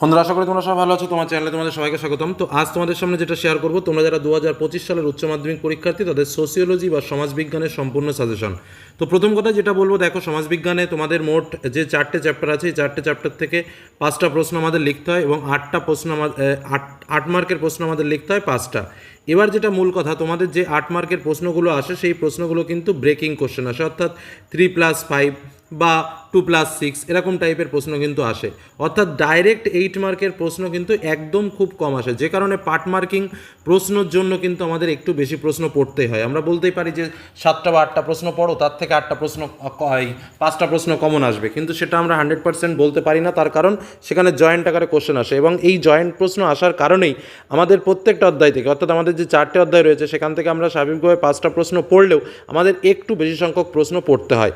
বন্ধুরা, আশা করি তোমরা সবাই ভালো আছো। তোমার চ্যানেলে তোমাদের সবাইকে স্বাগতম। তো আজ তোমাদের সামনে যেটা শেয়ার করব, তোমরা যারা দু হাজার পঁচিশ সালের উচ্চ মাধ্যমিক পরীক্ষার্থী, তাদের সোসিওলজি বা সমাজবিজ্ঞানের সম্পূর্ণ সাজেশন তো প্রথম কথা যেটা বলব, দেখো, সমাজবিজ্ঞানে তোমাদের মোট যে চারটে চ্যাপ্টার আছে, এই চারটে চ্যাপ্টার থেকে পাঁচটা প্রশ্ন আমাদের লিখতে হয় এবং আটটা প্রশ্ন আমাদের আট আট মার্কের প্রশ্ন আমাদের লিখতে হয় পাঁচটা। এবার যেটা মূল কথা, তোমাদের যে আট মার্কের প্রশ্নগুলো আসে, সেই প্রশ্নগুলো কিন্তু ব্রেকিং কোশ্চেন আসে। অর্থাৎ থ্রি প্লাস ফাইভ বা টু প্লাস সিক্স এরকম টাইপের প্রশ্ন কিন্তু আসে। অর্থাৎ ডাইরেক্ট এইট মার্কের প্রশ্ন কিন্তু একদম খুব কম আসে। যে কারণে পার্ট মার্কিং প্রশ্নের জন্য কিন্তু আমাদের একটু বেশি প্রশ্ন পড়তেই হয়। আমরা বলতেই পারি যে সাতটা বা আটটা প্রশ্ন পড়ো, তার থেকে আটটা প্রশ্ন পাঁচটা প্রশ্ন কমন আসবে। কিন্তু সেটা আমরা হান্ড্রেড পার্সেন্ট বলতে পারি না, তার কারণ সেখানে জয়েন্ট আকারে কোশ্চেন আসে। এবং এই জয়েন্ট প্রশ্ন আসার কারণেই আমাদের প্রত্যেকটা অধ্যায় থেকে, অর্থাৎ আমাদের যে চারটে অধ্যায় রয়েছে, সেখান থেকে আমরা স্বাভাবিকভাবে পাঁচটা প্রশ্ন পড়লেও আমাদের একটু বেশি সংখ্যক প্রশ্ন পড়তে হয়।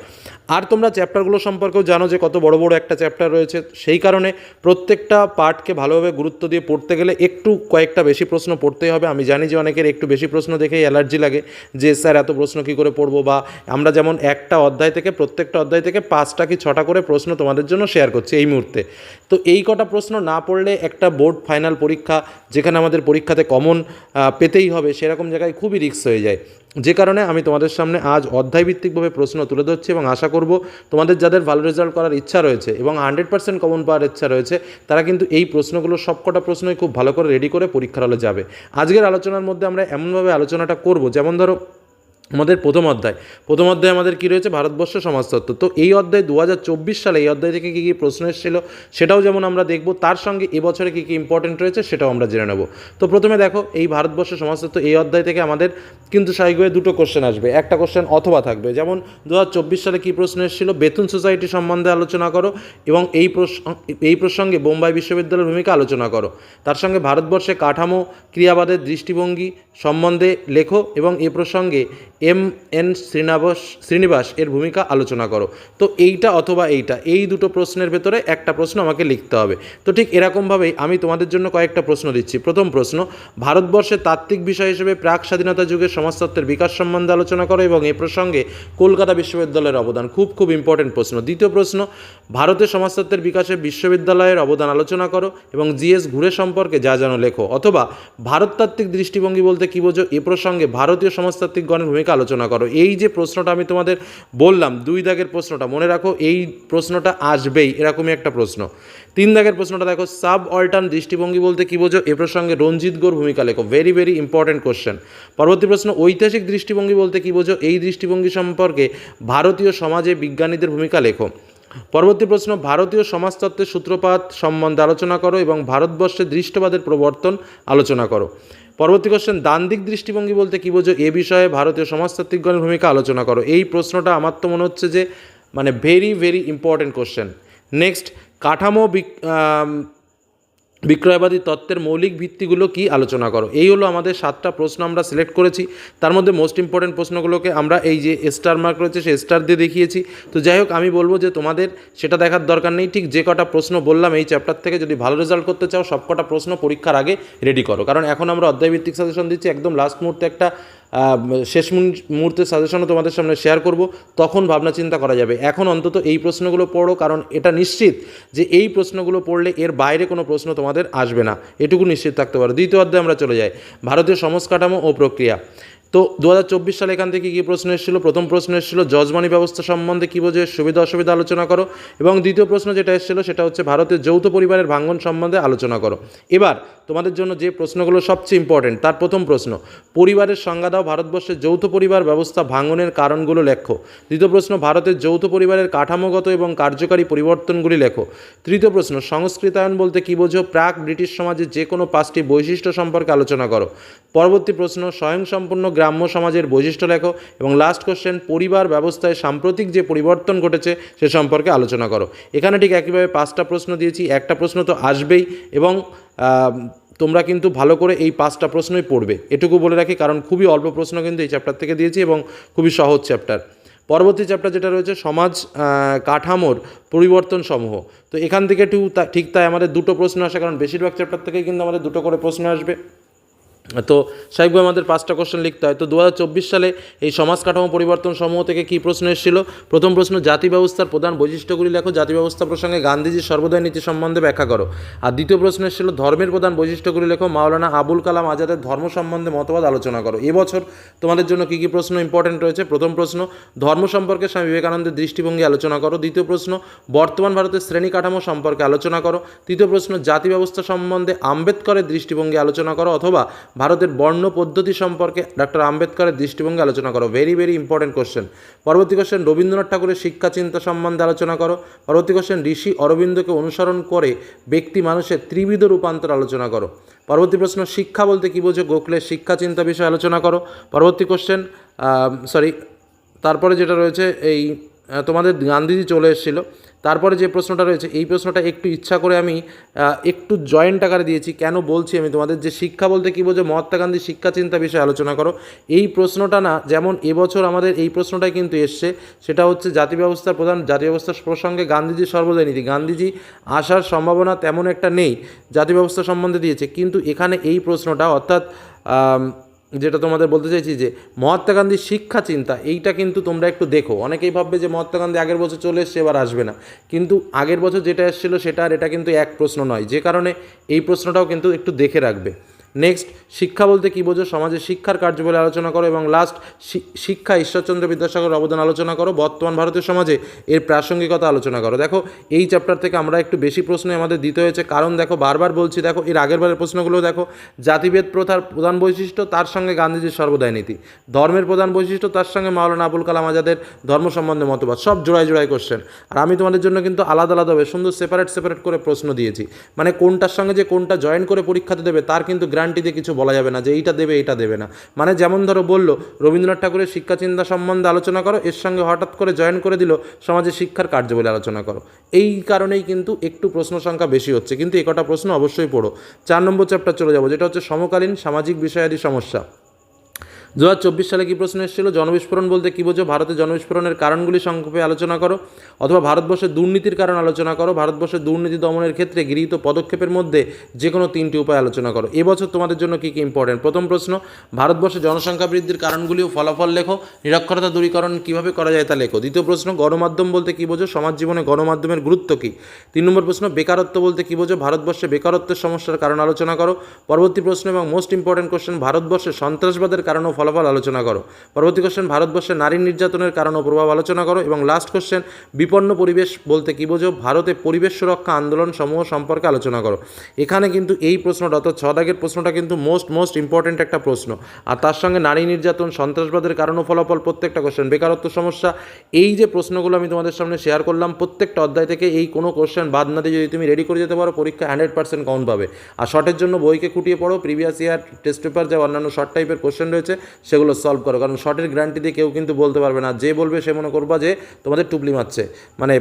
আর তোমরা চ্যাপ্টারগুলো সম্পর্কেও জানো যে কত বড় বড় একটা চ্যাপ্টার রয়েছে। সেই কারণে প্রত্যেকটা পার্টকে ভালোভাবে গুরুত্ব দিয়ে পড়তে গেলে একটু কয়েকটা বেশি প্রশ্ন পড়তেই হবে। আমি জানি যে অনেকের একটু বেশি প্রশ্ন দেখেই অ্যালার্জি লাগে যে, স্যার, এত প্রশ্ন কী করে পড়ব? বা আমরা যেমন একটা অধ্যায় থেকে প্রত্যেকটা অধ্যায় থেকে পাঁচটা কি ছটা করে প্রশ্ন তোমাদের জন্য শেয়ার করছি এই মুহূর্তে। তো এই কটা প্রশ্ন না পড়লে একটা বোর্ড ফাইনাল পরীক্ষা, যেখানে আমাদের পরীক্ষাতে কমন পেতেই হবে, সেরকম জায়গায় খুবই রিস্ক হয়ে যায়। যে কারণে আমি তোমাদের সামনে আজ অধ্যায়ভিত্তিকভাবে প্রশ্ন তুলে ধরছি এবং আশা করব তোমাদের যাদের ভালো রেজাল্ট করার ইচ্ছা রয়েছে এবং হান্ড্রেড পার্সেন্ট কমন পাওয়ার ইচ্ছা রয়েছে, তারা কিন্তু এই প্রশ্নগুলো সবকটা প্রশ্নই খুব ভালো করে রেডি করে পরীক্ষার হলে যাবে। আজকের আলোচনার মধ্যে আমরা এমনভাবে আলোচনাটা করব, যেমন ধরো আমাদের প্রথম অধ্যায়। প্রথম অধ্যায়ে আমাদের কী রয়েছে? ভারতবর্ষ সমাজতত্ত্ব। তো এই অধ্যায় দু হাজার চব্বিশ সালে এই অধ্যায় থেকে কী কী প্রশ্ন এসেছিল সেটাও যেমন আমরা দেখব, তার সঙ্গে এবছরে কী কী ইম্পর্টেন্ট রয়েছে সেটাও আমরা জেনে নেব। তো প্রথমে দেখো, এই ভারতবর্ষ সমাজতত্ত্ব এই অধ্যায় থেকে আমাদের কিন্তু স্বাভাবিকভাবে দুটো কোশ্চেন আসবে। একটা কোশ্চেন অথবা থাকবে। যেমন দু হাজার চব্বিশ সালে কী প্রশ্ন এসেছিল? বেতন সোসাইটি সম্বন্ধে আলোচনা করো এবং এই এই প্রসঙ্গে বোম্বাই বিশ্ববিদ্যালয়ের ভূমিকা আলোচনা করো। তার সঙ্গে ভারতবর্ষে কাঠামো, ক্রিয়াবাদের দৃষ্টিভঙ্গি সম্বন্ধে লেখো এবং এ প্রসঙ্গে এম এন শ্রীনিবাস শ্রীনিবাস এর ভূমিকা আলোচনা করো। তো এইটা অথবা এইটা, এই দুটো প্রশ্নের ভেতরে একটা প্রশ্ন আমাকে লিখতে হবে। তো ঠিক এরকমভাবেই আমি তোমাদের জন্য কয়েকটা প্রশ্ন দিচ্ছি। প্রথম প্রশ্ন ভারতবর্ষের তাত্ত্বিক বিষয় হিসেবে প্রাক স্বাধীনতা যুগের সমাজতত্ত্বের বিকাশ সম্বন্ধে আলোচনা করো এবং এ প্রসঙ্গে কলকাতা বিশ্ববিদ্যালয়ের অবদান, খুব খুব ইম্পর্টেন্ট প্রশ্ন। দ্বিতীয় প্রশ্ন ভারতের সমাজতত্ত্বের বিকাশে বিশ্ববিদ্যালয়ের অবদান আলোচনা করো এবং জিএস ঘুরে সম্পর্কে যা জানো লেখো। অথবা, ভারততাত্ত্বিক দৃষ্টিভঙ্গি বলতে কী বোঝো? এ প্রসঙ্গে ভারতীয় সমাজতাত্ত্বিকগণের ভূমিকা আলোচনা করো। এই যে প্রশ্নটা আমি তোমাদের বললাম, দুই দাগের প্রশ্নটা, মনে রাখো, এই প্রশ্নটা আসবেই, এরকমই একটা প্রশ্ন। তিন দাগের প্রশ্নটা দেখো সাব অল্টার্ন দৃষ্টিভঙ্গি বলতে কী বোঝো? এ প্রসঙ্গে রঞ্জিত গোর ভূমিকা লেখো। ভেরি ভেরি ইম্পর্টেন্ট কোশ্চেন পরবর্তী প্রশ্ন, ঐতিহাসিক দৃষ্টিভঙ্গি বলতে কী বোঝো? এই দৃষ্টিভঙ্গি সম্পর্কে ভারতীয় সমাজে বিজ্ঞানীদের ভূমিকা লেখো। পরবর্তী প্রশ্ন, ভারতীয় সমাজতত্ত্বের সূত্রপাত সম্বন্ধে আলোচনা করো এবং ভারতবর্ষে দৃষ্টবাদের প্রবর্তন আলোচনা করো। পরবর্তী কোশ্চেন দান্দিক দৃষ্টিভঙ্গি বলতে কী বোঝো? এ বিষয়ে ভারতীয় সমাজতাত্ত্বিকগণের ভূমিকা আলোচনা করো। এই প্রশ্নটা আমার তো মনে হচ্ছে যে মানে very very important question next কাঠামো বিক্রয়বাদী তত্ত্বের মৌলিক ভিত্তিগুলো কি আলোচনা করো? এই হলো আমাদের সাতটা প্রশ্ন আমরা সিলেক্ট করেছি। তার মধ্যে মোস্ট ইম্পর্টেন্ট প্রশ্নগুলোকে আমরা এই যে স্টার মার্ক রয়েছে, সেই স্টার দিয়ে দেখিয়েছি। তো যাই হোক, আমি বলব যে তোমাদের সেটা দেখার দরকার নেই। ঠিক যে কটা প্রশ্ন বললাম এই চ্যাপ্টার থেকে যদি ভালো রেজাল্ট করতে চাও সব কটা প্রশ্ন পরীক্ষার আগে রেডি করো। কারণ এখন আমরা অধ্যায়ভিত্তিক সাজেশন দিচ্ছি। একদম লাস্ট মুহূর্তে একটা শেষ মুহূর্তে সাজেশনও তোমাদের সামনে শেয়ার করব, তখন ভাবনা চিন্তা করা যাবে। এখন অন্তত এই প্রশ্নগুলো পড়ো, কারণ এটা নিশ্চিত যে এই প্রশ্নগুলো পড়লে এর বাইরে কোনো প্রশ্ন তোমাদের আসবে না। এটুকু নিশ্চিত থাকতে পারো। দ্বিতীয় অধ্যায়ে আমরা চলে যাই। ভারতীয় সমাজ কাঠামো ও প্রক্রিয়া। তো দু হাজার চব্বিশ সালে এখান থেকে কী প্রশ্ন এসেছিল? প্রথম প্রশ্ন এসেছিল যজমানি ব্যবস্থা সম্বন্ধে কী বোঝে? সুবিধা অসুবিধা আলোচনা করো। এবং দ্বিতীয় প্রশ্ন যেটা এসেছিল, সেটা হচ্ছে ভারতের যৌথ পরিবারের ভাঙ্গন সম্বন্ধে আলোচনা করো। এবার তোমাদের জন্য যে প্রশ্নগুলো সবচেয়ে ইম্পর্টেন্ট তার প্রথম প্রশ্ন, পরিবারের সংজ্ঞা দাও ভারতবর্ষের যৌথ পরিবার ব্যবস্থা ভাঙনের কারণগুলো লেখো। দ্বিতীয় প্রশ্ন, ভারতের যৌথ পরিবারের কাঠামোগত এবং কার্যকারী পরিবর্তনগুলি লেখো। তৃতীয় প্রশ্ন, সংস্কৃতায়ন বলতে কী বোঝো? প্রাক ব্রিটিশ সমাজের যে কোনো পাঁচটি বৈশিষ্ট্য সম্পর্কে আলোচনা করো। পরবর্তী প্রশ্ন, স্বয়ংসম্পূর্ণ গ্রাম্য সমাজের বৈশিষ্ট্য লেখো এবং লাস্ট কোশ্চেন পরিবার ব্যবস্থায় সাম্প্রতিক যে পরিবর্তন ঘটেছে সে সম্পর্কে আলোচনা করো। এখানে ঠিক একইভাবে পাঁচটা প্রশ্ন দিয়েছি, একটা প্রশ্ন তো আসবেই এবং তোমরা কিন্তু ভালো করে এই পাঁচটা প্রশ্নই পড়বে। এটুকু বলে রাখি, কারণ খুবই অল্প প্রশ্ন কিন্তু এই চ্যাপ্টার থেকে দিয়েছি এবং খুবই সহজ চ্যাপ্টার পরবর্তী চ্যাপ্টার যেটা রয়েছে, সমাজ কাঠামোর পরিবর্তন সমূহ। তো এখান থেকে ঠিক তাই আমাদের দুটো প্রশ্ন আসে, কারণ বেশিরভাগ চ্যাপ্টার থেকেই কিন্তু আমাদের দুটো করে প্রশ্ন আসবে। তো স্বাভাবিকভাবে আমাদের পাঁচটা কোশ্চেন লিখতে হয়। তো দু হাজার চব্বিশ সালে এই সমাজ কাঠামো পরিবর্তন সমূহ থেকে কী প্রশ্ন এসেছিল? প্রথম প্রশ্ন, জাতি ব্যবস্থার প্রধান বৈশিষ্ট্যগুলি লেখো। জাতি ব্যবস্থা প্রসঙ্গে গান্ধীজির সর্বদয় নীতি সম্বন্ধে ব্যাখ্যা করো। আর দ্বিতীয় প্রশ্ন এসেছিল, ধর্মের প্রধান বৈশিষ্ট্যগুলি লেখো। মাওলানা আবুল কালাম আজাদের ধর্ম সম্বন্ধে মতবাদ আলোচনা করো। এবছর তোমাদের জন্য কী কী প্রশ্ন ইম্পর্টেন্ট রয়েছে? প্রথম প্রশ্ন, ধর্ম সম্পর্কে স্বামী বিবেকানন্দের দৃষ্টিভঙ্গি আলোচনা করো। দ্বিতীয় প্রশ্ন, বর্তমান ভারতের শ্রেণি কাঠামো সম্পর্কে আলোচনা করো। তৃতীয় প্রশ্ন, জাতি ব্যবস্থা সম্বন্ধে আম্বেদকরের দৃষ্টিভঙ্গি আলোচনা করো। অথবা ভারতের বর্ণ পদ্ধতি সম্পর্কে ডক্টর আম্বেদকরের দৃষ্টিভঙ্গি আলোচনা করো। ভেরি ভেরি ইম্পর্টেন্ট কোশ্চেন পরবর্তী কোশ্চেন রবীন্দ্রনাথ ঠাকুরের শিক্ষা চিন্তা সম্বন্ধে আলোচনা করো। পরবর্তী কোশ্চেন ঋষি অরবিন্দকে অনুসরণ করে ব্যক্তি মানুষের ত্রিবিধ রূপান্তর আলোচনা করো। পরবর্তী প্রশ্ন, শিক্ষা বলতে কী বোঝো? গোখলের শিক্ষা চিন্তা বিষয়ে আলোচনা করো। পরবর্তী কোশ্চেন সরি তারপরে যেটা রয়েছে, এই তোমাদের গান্ধীজি চলে এসেছিল। তারপরে যে প্রশ্নটা রয়েছে, এই প্রশ্নটা একটু ইচ্ছা করে আমি একটু জয়েন্ট আকারে দিয়েছি, কেন বলছি আমি তোমাদের যে শিক্ষা বলতে কী বোঝো, মহাত্মা গান্ধী শিক্ষা চিন্তা বিষয়ে আলোচনা করো। এই প্রশ্নটা না, যেমন এবছর আমাদের এই প্রশ্নটাই কিন্তু এসছে, সেটা হচ্ছে জাতি ব্যবস্থার প্রধান, জাতি ব্যবস্থার প্রসঙ্গে গান্ধীজির সর্বদাই নীতি গান্ধীজি আসার সম্ভাবনা তেমন একটা নেই, জাতি ব্যবস্থা সম্বন্ধে দিয়েছে, কিন্তু এখানে এই প্রশ্নটা, অর্থাৎ যেটা তোমাদের বলতে চাইছি যে মহাত্মা গান্ধীর শিক্ষা চিন্তা, এইটা কিন্তু তোমরা একটু দেখো। অনেকেই ভাববে যে মহাত্মা গান্ধী আগের বছর চলে এসছে, এবার আসবে না। কিন্তু আগের বছর যেটা এসেছিল সেটা আর এটা কিন্তু এক প্রশ্ন নয়। যে কারণে এই প্রশ্নটাও কিন্তু একটু দেখে রাখবে। নেক্সট শিক্ষা বলতে কী বোঝো? সমাজে শিক্ষার কার্য বলে আলোচনা করো এবং লাস্ট শিক্ষা ঈশ্বরচন্দ্র বিদ্যাসাগর অবদান আলোচনা করো। বর্তমান ভারতীয় সমাজে এর প্রাসঙ্গিকতা আলোচনা করো। দেখো, এই চ্যাপ্টার থেকে আমরা একটু বেশি প্রশ্নই আমাদের দিতে হয়েছে। কারণ দেখো, বারবার বলছি, দেখো, এর আগের বারের প্রশ্নগুলো দেখো। জাতিভেদ প্রথার প্রধান বৈশিষ্ট্য তার সঙ্গে গান্ধীজির সর্বদায় নীতি। ধর্মের প্রধান বৈশিষ্ট্য তার সঙ্গে মাওলানা আবুল কালাম আজাদের ধর্ম সম্বন্ধে মতবাদ। সব জোড়ায় জোড়ায় কোশ্চেন আর আমি তোমাদের জন্য কিন্তু আলাদা আলাদাভাবে সুন্দর সেপারেট সেপারেট করে প্রশ্ন দিয়েছি। মানে কোনটার সঙ্গে যে কোনটা জয়েন করে পরীক্ষাতে দেবে, তার কিন্তু গ্যারান্টি দিয়ে কিছু বলা যাবে না যে এইটা দেবে এটা দেবে না। মানে যেমন ধরো বলল, রবীন্দ্রনাথ ঠাকুরের শিক্ষা চিন্তা সম্বন্ধে আলোচনা করো, এর সঙ্গে হঠাৎ করে জয়েন করে দিল সমাজে শিক্ষার কার্য বলে আলোচনা করো। এই কারণেই কিন্তু একটু প্রশ্ন সংখ্যা বেশি হচ্ছে। কিন্তু একটা প্রশ্ন অবশ্যই পড়ো। চার নম্বর চ্যাপ্টার চলে যাব, যেটা হচ্ছে সমকালীন সামাজিক বিষয়াদি সমস্যা। দু হাজার চব্বিশ সালে কী প্রশ্ন এসেছিল? জনবিস্ফোরণ বলতে কী বোঝো? ভারতে জনবিস্ফোরণের কারণগুলি সংক্ষেপে আলোচনা করো। অথবা ভারতবর্ষের দুর্নীতির কারণ আলোচনা করো। ভারতবর্ষের দুর্নীতি দমনের ক্ষেত্রে গৃহীত পদক্ষেপের মধ্যে যে কোনো তিনটি উপায় আলোচনা করো। এবছর তোমাদের জন্য কী কী ইম্পর্টেন্ট প্রথম প্রশ্ন, ভারতবর্ষে জনসংখ্যা বৃদ্ধির কারণগুলি ও ফলাফল লেখো। নিরক্ষরতা দূরীকরণ কীভাবে করা যায় তা লেখো। দ্বিতীয় প্রশ্ন, গণমাধ্যম বলতে কী বোঝো? সমাজ জীবনে গণমাধ্যমের গুরুত্ব কী? তিন নম্বর প্রশ্ন, বেকারত্ব বলতে কী বোঝো? ভারতবর্ষে বেকারত্বের সমস্যার কারণ আলোচনা করো। পরবর্তী প্রশ্ন এবং মোস্ট ইম্পর্টেন্ট কোশ্চেন ভারতবর্ষে সন্ত্রাসবাদের কারণ ও ফলাফল আলোচনা করো। পরবর্তী কোশ্চেন ভারতবর্ষে নারী নির্যাতনের কারণ ও প্রভাব আলোচনা করো এবং লাস্ট কোশ্চেন বিপন্ন পরিবেশ বলতে কী বোঝো? ভারতে পরিবেশ সুরক্ষা আন্দোলন সমূহ সম্পর্কে আলোচনা করো। এখানে কিন্তু এই প্রশ্নটা, অর্থাৎ ছ দাগের প্রশ্নটা কিন্তু মোস্ট মোস্ট ইম্পর্টেন্ট একটা প্রশ্ন। আর তার সঙ্গে নারী নির্যাতন, সন্ত্রাসবাদের কারণ ও ফলাফল প্রত্যেকটা কোশ্চেন বেকারত্ব সমস্যা, এই যে প্রশ্নগুলো আমি তোমাদের সামনে শেয়ার করলাম, প্রত্যেকটা অধ্যায় থেকে এই কোনো কোশ্চেন বাদ না দিয়ে যদি তুমি রেডি করে যেতে পারো, পরীক্ষা হান্ড্রেড পার্সেন্ট কাউন্ট পাবে। আর শর্টের জন্য বইকে খুঁটিয়ে পড়ো প্রিভিয়াস ইয়ার টেস্ট পেপার যা অন্যান্য শর্ট টাইপের কোশ্চেন রয়েছে সেগুলো সলভ করো। কারণ শর্টের গ্যারান্টি দিয়ে কেউ কিন্তু বলতে পারবে না। যে বলবে সে মনে করবা যে তোমাদের টুপলি মারছে। মানে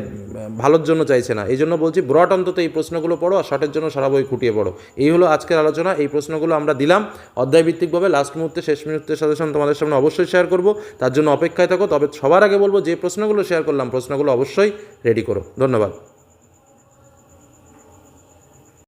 ভালোর জন্য চাইছে না। এই জন্য বলছি ব্রড অন্তত এই প্রশ্নগুলো পড়ো আর শর্টের জন্য সারা বই খুঁটিয়ে পড়ো। এই হলো আজকের আলোচনা। এই প্রশ্নগুলো আমরা দিলাম। অধ্যায়ভিত্তিকভাবে লাস্ট মুহূর্তে, শেষ মুহূর্তের সাজেশন তোমাদের সামনে অবশ্যই শেয়ার করব। তার জন্য অপেক্ষায় থাকো। তবে সবার আগে বলব, যে প্রশ্নগুলো শেয়ার করলাম, প্রশ্নগুলো অবশ্যই রেডি করো। ধন্যবাদ।